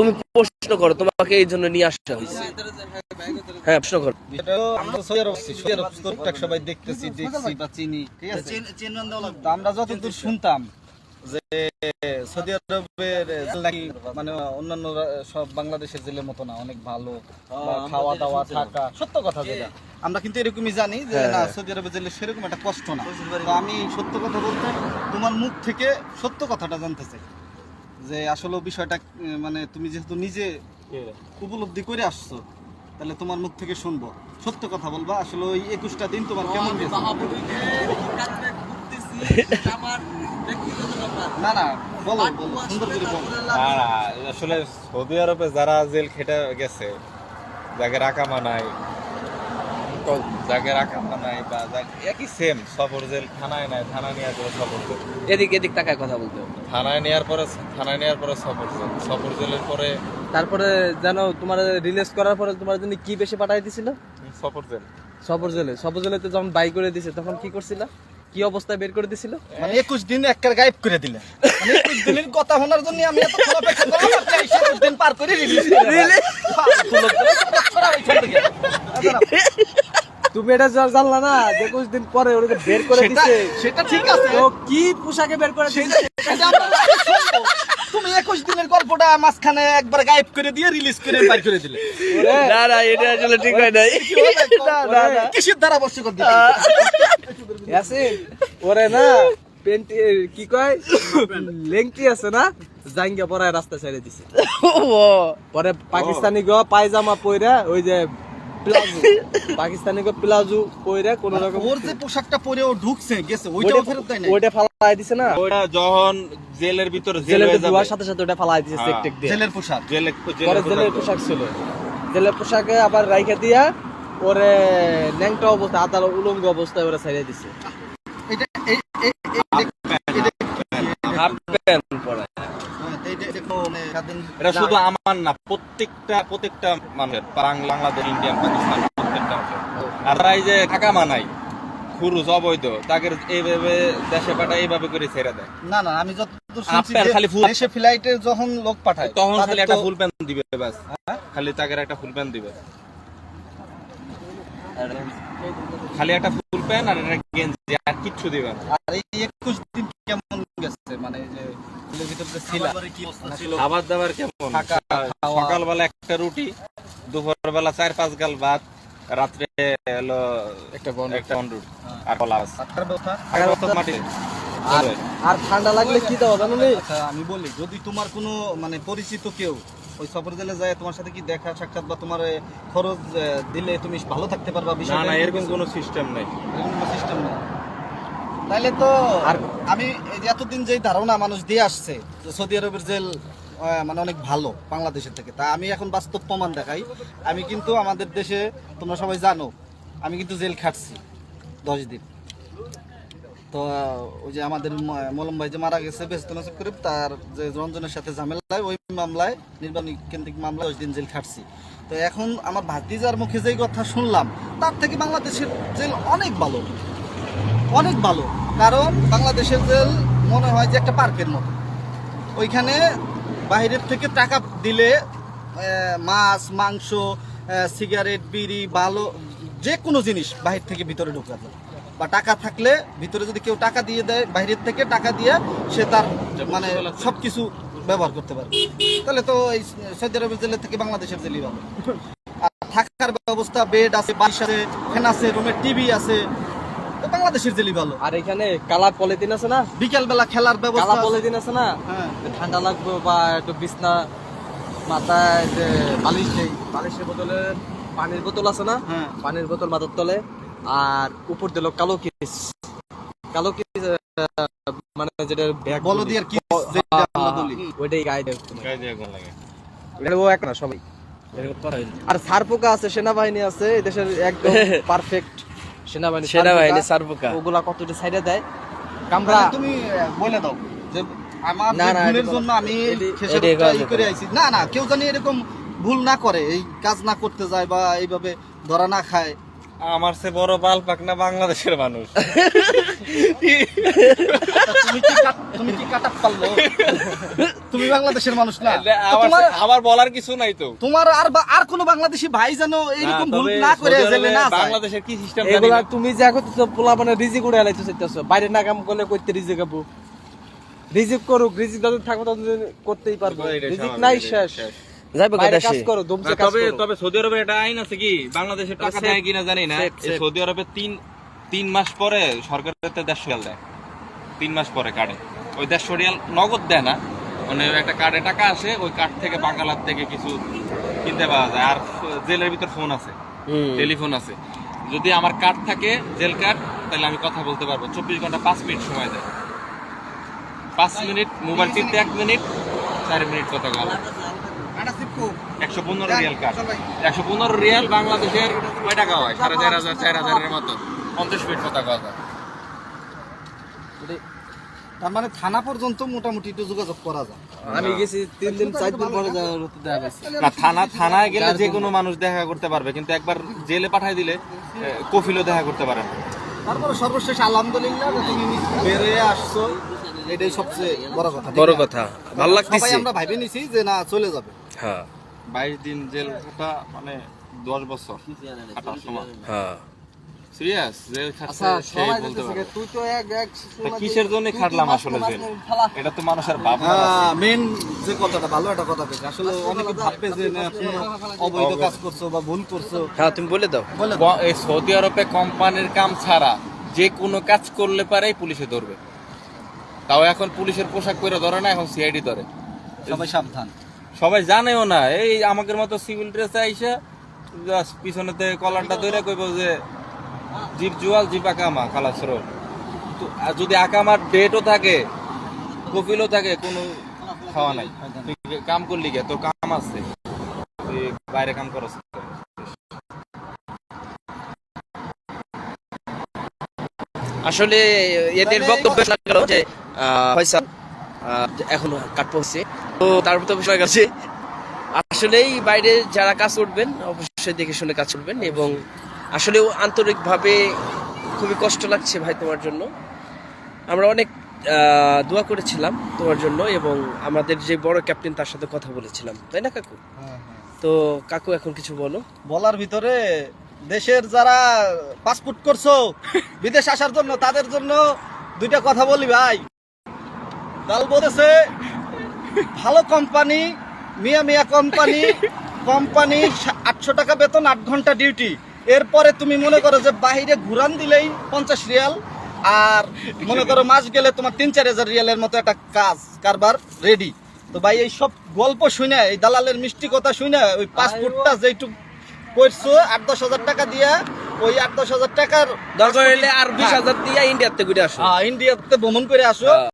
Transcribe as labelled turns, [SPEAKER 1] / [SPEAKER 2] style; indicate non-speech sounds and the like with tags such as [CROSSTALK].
[SPEAKER 1] তুমি প্রশ্ন করো তোমাকে এই জন্য নিয়ে আসা হয়েছে। হ্যাঁ প্রশ্ন করো।
[SPEAKER 2] সবাই দেখতেছি দেখছি বা চিনি ঠিক আছে? তো আমরা যতদূর শুনতাম যে সৌদি আরবের নাকি মানে অন্যান্য সব বাংলাদেশের জেলের মতো না অনেক ভালো খাওয়া দাওয়া থাকা সত্য কথা যেটা। আমরা কিন্তু এরকমই জানি যে না সৌদি আরবের জেলে সেরকম একটা কষ্ট না। তো আমি সত্য কথা বলতে তোমার মুখ থেকে সত্য কথাটা জানতে চাই। যে আসলে বিষয়টা মানে তুমি যেহেতু নিজে উপলব্ধি করে আসছো তাহলে তোমার মুখ থেকে শুনব। সত্য কথা বলবা আসলে ওই একুশটা দিন তোমার কেমন গেছে? না না বলো বলো সুন্দর করে বলো।
[SPEAKER 3] আসলে সৌদি আরবে যারা জেল খেটে গেছে যাকে রাকামা নাই যাকে রাকামা নাই বা যাকে- একই সেম সফর জেল থানায় নাই থানা নেওয়ার পরে সফর জেল।
[SPEAKER 1] এদিক এদিক তাকায় কথা বলতে।
[SPEAKER 3] থানায় নেওয়ার পরে থানায় নেওয়ার পরে সফর জেল। সফর জেলের পরে
[SPEAKER 1] তারপরে জানো তোমার রিলিজ করার পরে তোমার জন্য কি বেশি পাঠাই দিছিল?
[SPEAKER 3] সফর জেল।
[SPEAKER 1] সবর জেলে। সবর জেলেতে যখন বাই করে দিছে তখন কি করছিল? কি অবস্থায় বের করে দিছিল?
[SPEAKER 2] মানে একুশ দিন একবার গায়েব করে দিলে। মানে একুশ দিনের কথা শোনার জন্য আমি এত অপেক্ষা করলাম আপনি দিন পার করে রিলিজ [LAUGHS]
[SPEAKER 1] তুমি এটা যা- জানলা না যে একুশ দিন পরে ওরা বের করে
[SPEAKER 2] সেটা
[SPEAKER 1] দিছে।
[SPEAKER 2] সেটা ঠিক আছে।
[SPEAKER 1] তো কি পোশাকে বের করে দিছে।
[SPEAKER 2] তুমি একুশ দিনের গল্পটা মাঝখানে একবার গায়েব করে দিয়ে রিলিজ করে বাইর করে দিলে।
[SPEAKER 1] না না এটা আসলে ঠিক হয় নাই। না না না।
[SPEAKER 2] কিসের দ্বারা
[SPEAKER 1] ওরে না পেন্টি কি কয়? লেংটি আছে না জাঙ্গা পরায় রাস্তা ছেড়ে দিছে। পরে পাকিস্তানি গো পায়জামা পইরা ওই যে প্লাজো। পাকিস্তানি গো প্লাজো পইরা কোন রকম
[SPEAKER 2] ওর যে পোশাকটা পরে ও ঢুকছে গেছে ওইটাও ফেরত দেয় না
[SPEAKER 1] ওইটা ফালাই দিছে না?
[SPEAKER 3] ওটা যখন জেলের ভিতরে জেল
[SPEAKER 1] জেলের
[SPEAKER 3] হয়ে যাবে।
[SPEAKER 1] সাথে সাথে ওটা ফালাই দিছে চেক
[SPEAKER 3] হ্যাঁ।
[SPEAKER 1] টেক দিয়ে।
[SPEAKER 2] জেলের পোশাক।
[SPEAKER 3] জেলে
[SPEAKER 1] পরে জেলের পোশাক। ছিল। জেলের পোশাকে আবার রাইখা দিয়া ওরে ন্যাংটা অবস্থা আদার উলঙ্গ অবস্থায় ওরা ছেড়ে দিছে।
[SPEAKER 2] এটা এই এই এই
[SPEAKER 3] হাফ প্যান্ট পরে
[SPEAKER 2] দেখো মানে স্বাধীন
[SPEAKER 3] এটা শুধু আমার না প্রত্যেকটা প্রত্যেকটা মানুষের বাংলাদেশ ইন্ডিয়ান পাকিস্তান প্রত্যেকটা আর তারা এই যে টাকা মানাই খুরুজ অবৈধ তাকে এইভাবে দেশে পাঠায় এইভাবে করে ছেড়ে দেয়।
[SPEAKER 2] না না আমি যতদূর শুনছি
[SPEAKER 3] খালি ফুল-
[SPEAKER 2] দেশে ফ্লাইটে যখন লোক পাঠায়
[SPEAKER 3] তখন খালি একটা ফুল প্যান্ট দিবে বাস খালি তাকে একটা ফুল প্যান্ট দিবে। খালি একটা ফুল প্যান্ট আর একটা গেঞ্জি আর কিচ্ছু দিবে না।
[SPEAKER 2] আর এই একুশ দিন কেমন গেছে মানে এই
[SPEAKER 3] খাবার দাবার কেমন? সকালবেলা একটা রুটি দুপুরবেলা চার পাঁচ গাল ভাত রাত্রে হলো
[SPEAKER 1] একটা বন
[SPEAKER 3] একটা বন রুটি আর কলা
[SPEAKER 2] ব্যবস্থা?
[SPEAKER 3] আর কত মাটি
[SPEAKER 1] আর আর ঠান্ডা লাগলে কি দাও জানো
[SPEAKER 2] আচ্ছা আমি বলি যদি তোমার কোনো মানে পরিচিত কেউ ওই সফর জেলে যায় তোমার সাথে কি দেখা সাক্ষাৎ বা তোমার খরচ দিলে তুমি ভালো থাকতে পারবা
[SPEAKER 3] না
[SPEAKER 2] বিষয়টা?
[SPEAKER 3] না এরকম কোনো সিস্টেম নেই।
[SPEAKER 2] সিস্টেম নেই। তাইলে তো
[SPEAKER 1] আর
[SPEAKER 2] আমি এতদিন যেই ধারণা মানুষ দিয়ে আসছে যে সৌদি আরবের জেল মানে অনেক ভালো বাংলাদেশের থেকে। তা আমি এখন বাস্তব প্রমাণ দেখাই। আমি কিন্তু আমাদের দেশে তোমরা সবাই জানো আমি কিন্তু জেল খাটছি দশ দিন। তো ওই যে আমাদের মলম ভাই যে মারা গেছে বেস্ত নসিব করে তার যে রঞ্জনের সাথে ঝামেলায় ওই মামলায় নির্বাচনী কেন্দ্রিক মামলায় দশ দিন জেল খাটছি। তো এখন আমার ভাতিজার মুখে যেই কথা শুনলাম তার থেকে বাংলাদেশের জেল অনেক ভালো। অনেক ভালো। কারণ বাংলাদেশের জেল মনে হয় যে একটা পার্কের মতো। ওইখানে বাইরের থেকে টাকা দিলে মাছ, মাংস সিগারেট, বিড়ি ভালো যে কোনো জিনিস বাহির থেকে ভিতরে ঢোকা যায়। বা টাকা থাকলে ভিতরে যদি কেউ টাকা দিয়ে দেয় বাইরের থেকে টাকা দিয়ে সে তার মানে সব কিছু ব্যবহার করতে পারে তাহলে তো এই সৌদি আরবের জেলের থেকে বাংলাদেশের জেলই ভালো। আর থাকার ব্যবস্থা বেড আছে, বালিশ আছে ফ্যান আছে রুমে টিভি আছে তো বাংলাদেশের জেলি ভালো।
[SPEAKER 1] আর এখানে কালা পলিথিন আছে না?
[SPEAKER 2] বিকেল বেলা খেলার ব্যবস্থা আছে।
[SPEAKER 1] পলিথিন আছে না?
[SPEAKER 2] হ্যাঁ।
[SPEAKER 1] ঠান্ডা লাগবে বা একটু বিছনা মাথায় যে বালিশ নেই। বালিশের বদলে পানির বোতল আছে না?
[SPEAKER 2] হ্যাঁ।
[SPEAKER 1] পানির বোতল মাথার তলে। আর উপর দিল কালো কিস। কালো কিস মানে যেটা ব্যাগ
[SPEAKER 2] বলো দিয়ে কি বলি
[SPEAKER 1] ওইটাই গায়ে দেয়
[SPEAKER 3] গায়ে দিয়ে লাগে?
[SPEAKER 1] এটা ও এক না সবাই। আর সারপোকা আছে সেনাবাহিনী আছে এই দেশের একদম [LAUGHS] পারফেক্ট সেনাবাহিনী
[SPEAKER 4] সেনাবাহিনী
[SPEAKER 1] সারপোকা,
[SPEAKER 4] সারপোকা।
[SPEAKER 1] ওগুলা কতটা সাইডে দেয়? কামরা
[SPEAKER 2] তুমি বলে দাও যে আমার
[SPEAKER 1] না,
[SPEAKER 2] ভুলের জন্য আমি
[SPEAKER 4] করে।
[SPEAKER 2] আইছি। না না কেউ জানি এরকম ভুল না করে এই কাজ না করতে যায় বা এইভাবে ধরা না খায়।
[SPEAKER 3] আমার সে বড় বাল পাক না বাংলাদেশের মানুষ?
[SPEAKER 2] তুমি কি তুমি কি কাটাপ পারল তুমি বাংলাদেশের মানুষ না।
[SPEAKER 3] আমার আমার বলার কিছু নাই তো।
[SPEAKER 2] তোমার আর আর কোনো বাংলাদেশি ভাই যেন এরকম ভুল না করে জেলে না
[SPEAKER 3] বাংলাদেশের কি সিস্টেম
[SPEAKER 1] এগুলা তুমি যে এখন তো পোলা মানে রিজিক উড়ে আলাইতে চাইতেছো বাইরে না কাম করলে করতে রিজিক আবু। রিজিক করুক রিজিক যতদিন থাকবে ততদিন করতেই পারব। রিজিক নাই শেষ।
[SPEAKER 4] যাইবো
[SPEAKER 1] কাজ করো কাজ
[SPEAKER 3] তবে তবে সৌদি আরবে এটা আইন আছে কি? বাংলাদেশের টাকা দেয় কিনা জানি না. সৌদি আরবে তিন তিন মাস পরে সরকারের দেড়শো রিয়াল দেয়। তিন মাস পরে কার্ডে। ওই দেড়শো রিয়াল নগদ দেয় না। মানে একটা কার্ডে টাকা আসে ওই কার্ড থেকে বাঙ্গালার থেকে কিছু কিনতে পাওয়া যায়। আর জেলের ভিতর ফোন আছে। টেলিফোন আছে। যদি আমার কার্ড থাকে জেল কার্ড তাহলে আমি কথা বলতে পারব। চব্বিশ ঘণ্টা পাঁচ মিনিট সময় দেয়। পাঁচ মিনিট মোবাইল টিপতে এক মিনিট চার মিনিট কথা বলা। একশো পনেরো রিয়াল একশো পনেরো রিয়াল বাংলাদেশের কয় টাকা হয়? সাড়ে চার হাজার চার হাজারের মতো। পঞ্চাশ মিনিট কথা কথা
[SPEAKER 2] তার মানে থানা পর্যন্ত মোটামুটি একটু যোগাযোগ করা যায়।
[SPEAKER 1] আমি গেছি তিন দিন চার দিন পরে
[SPEAKER 3] না থানা থানায় গেলে যে কোনো মানুষ দেখা করতে পারবে কিন্তু একবার জেলে পাঠাই দিলে কফিলও দেখা করতে পারে
[SPEAKER 2] তারপরে সর্বশেষ আলহামদুলিল্লাহ তুমি বেরিয়ে আসছো এটাই সবচেয়ে বড় কথা।
[SPEAKER 4] বড় কথা। ভালো লাগছে
[SPEAKER 2] আমরা ভাইবে নিছি যে না চলে যাবে।
[SPEAKER 4] হ্যাঁ।
[SPEAKER 3] বাইশ দিন জেল খাটা মানে দশ বছর খাটার সময়।
[SPEAKER 4] হ্যাঁ।
[SPEAKER 3] সিরিয়াস? জেল খাটছে
[SPEAKER 1] আচ্ছা
[SPEAKER 3] বলতে
[SPEAKER 1] যেতেছে তুই তো এক এক
[SPEAKER 3] কিসের জন্য খাটলাম আসলে জেল? এটা তো মানুষের ভাবনা
[SPEAKER 2] হ্যাঁ মেন যে কথাটা ভালো একটা কথা পেয়েছে আসলে অনেকে ভাববে যে না অবৈধ কাজ করছ বা ভুল করছ।
[SPEAKER 4] হ্যাঁ তুমি বলে দাও।
[SPEAKER 2] বলে
[SPEAKER 3] এই সৌদি আরবে কোম্পানির কাম ছাড়া যে কোনো কাজ করলে পারেই পুলিশে ধরবে। তাও এখন পুলিশের পোশাক পরে ধরে না এখন সিআইডি ধরে।
[SPEAKER 2] সবাই সাবধান।
[SPEAKER 3] সবাই জানেও না। এই আমাদের মতো সিভিল ড্রেসে আইসা জাস্ট পিছনেতে কলারটা ধরে কইব যে জিপ জুয়াল জিপ আকামা খালাস রোড আর যদি আকামার ডেটও থাকে কপিলও থাকে কোনো খাওয়া নাই। কাম করলি গে তোর কাম আছে। তুই বাইরে কাম করস।
[SPEAKER 4] আসলে এদের বক্তব্য শোনা গেল যে ফয়সাল এখন কাটপো হচ্ছে তো তারপর তো শোনা গেছে। আসলেই বাইরে যারা কাজ করবেন অবশ্যই দেখে শুনে কাজ করবেন এবং আসলেও আন্তরিকভাবে খুবই কষ্ট লাগছে ভাই তোমার জন্য। আমরা অনেক দোয়া করেছিলাম তোমার জন্য এবং আমাদের যে বড় ক্যাপ্টেন তার সাথে কথা বলেছিলাম তাই না কাকু? তো কাকু এখন কিছু বলো।
[SPEAKER 2] বলার ভিতরে দেশের যারা পাসপোর্ট করছ বিদেশ আসার জন্য তাদের জন্য দুইটা কথা বলি ভাই। দল বলেছে ভালো কোম্পানি মিয়া মিয়া কোম্পানি কোম্পানি আটশো টাকা বেতন আট ঘণ্টা ডিউটি এরপরে তুমি মনে করো যে বাহিরে ঘুরান দিলেই পঞ্চাশ রিয়াল আর মনে করো মাস গেলে তোমার তিন চার হাজার রিয়ালের মতো একটা কাজ কারবার রেডি তো ভাই এই সব গল্প শুনে এই দালালের মিষ্টি কথা শুনে ওই পাসপোর্টটা যেটুক করছ আট দশ হাজার টাকা দিয়া ওই আট দশ হাজার টাকার
[SPEAKER 4] দরকার হলে আর বিশ হাজার দিয়ে ইন্ডিয়াতে ঘুরে আসো।
[SPEAKER 2] হ্যাঁ, ইন্ডিয়াতে ভ্রমণ করে আসো।